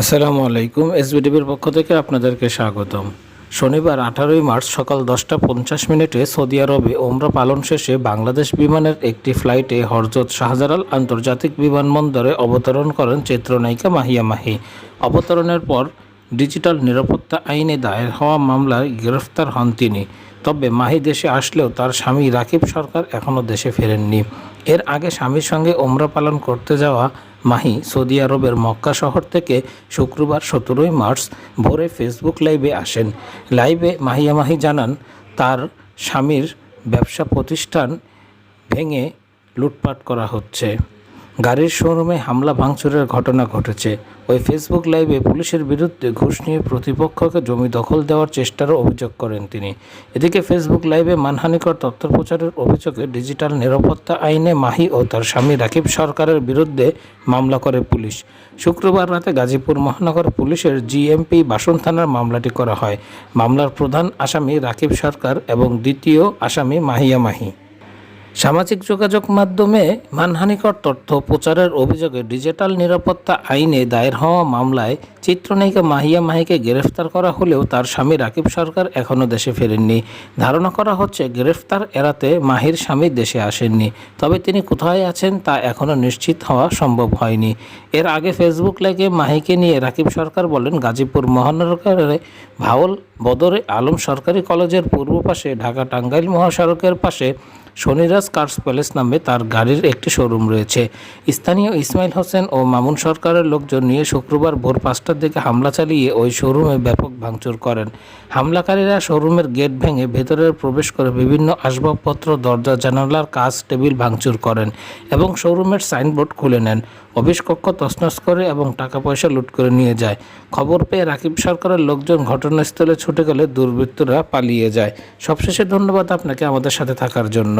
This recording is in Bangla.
আসসালামু আলাইকুম, এসবিডিবির পক্ষ থেকে আপনাদেরকে স্বাগতম। শনিবার আঠারোই মার্চ সকাল দশটা পঞ্চাশ মিনিটে সৌদি আরবে ওমরা পালন শেষে বাংলাদেশ বিমানের একটি ফ্লাইটে হরজত শাহজালাল আন্তর্জাতিক বিমানবন্দরে অবতরণ করেন চিত্রনায়িকা মাহিয়া মাহি। অবতরণের পর ডিজিটাল নিরাপত্তা আইনে দায়ের হওয়া মামলায় গ্রেফতার হন তিনি। তবে মাহি দেশে আসলেও তার স্বামী রাকিব সরকার এখনও দেশে ফেরেননি। এর আগে স্বামীর সঙ্গে ওমরা পালন করতে যাওয়া মাহি সৌদি আরবের মক্কা শহর থেকে শুক্রবার সতেরোই মার্চ ভোরে ফেসবুক লাইভে আসেন। লাইভে মাহিয়া মাহি জানান, তার স্বামীর ব্যবসা প্রতিষ্ঠান ভেঙে লুটপাট করা হচ্ছে। গাড়ির শোরুমে হামলা ভাঙচুরের ঘটনা ঘটেছে। ওই ফেসবুক লাইভে পুলিশের বিরুদ্ধে ঘুষ নিয়ে প্রতিপক্ষকে জমি দখল দেওয়ার চেষ্টারও অভিযোগ করেন তিনি। এদিকে ফেসবুক লাইভে মানহানিকর তথ্য প্রচারের অভিযোগে ডিজিটাল নিরাপত্তা আইনে মাহি ও তার স্বামী রাকিব সরকারের বিরুদ্ধে মামলা করে পুলিশ। শুক্রবার রাতে গাজীপুর মহানগর পুলিশের জিএমপি বাসন থানার মামলাটি করা হয়। মামলার প্রধান আসামি রাকিব সরকার এবং দ্বিতীয় আসামি মাহিয়া মাহি। সামাজিক যোগাযোগ মাধ্যমে মানহানিকর তথ্য প্রচারের অভিযোগে ডিজিটাল নিরাপত্তা আইনে দায়ের হওয়া মামলায় চিত্রনায়িকা মাহিয়া মাহিকে গ্রেফতার করা হলেও তার স্বামী রাকিব সরকার এখনও দেশে ফেরেননি। ধারণা করা হচ্ছে গ্রেফতার এড়াতে মাহির স্বামী দেশে আসেননি। তবে তিনি কোথায় আছেন তা এখনও নিশ্চিত হওয়া সম্ভব হয়নি। এর আগে ফেসবুক লাইভে মাহিকে নিয়ে রাকিব সরকার বলেন, গাজীপুর মহানগরে ভাওল বদরে আলম সরকারি কলেজের পূর্ব পাশে ঢাকা টাঙ্গাইল মহাসড়কের পাশে শনিরাজ কার্স প্যালেস নামে তার গাড়ির একটি শোরুম রয়েছে। স্থানীয় ইসমাইল হোসেন ও মামুন সরকারের লোকজন নিয়ে শুক্রবার ভোর পাঁচটার দিকে হামলা চালিয়ে ওই শোরুমে ব্যাপক ভাঙচুর করেন। হামলাকারীরা শোরুমের গেট ভেঙে ভেতরে প্রবেশ করে বিভিন্ন আসবাবপত্র, দরজা, জানালার কাজ টেবিল ভাঙচুর করেন এবং শোরুমের সাইনবোর্ড খুলে নেন। অফিস কক্ষ তছনছ করে এবং টাকা পয়সা লুট করে নিয়ে যায়। খবর পেয়ে রাকিব সরকারের লোকজন ঘটনাস্থলে ছুটে গেলে দুর্বৃত্তরা পালিয়ে যায়। সবশেষে ধন্যবাদ আপনাকে আমাদের সাথে থাকার জন্য।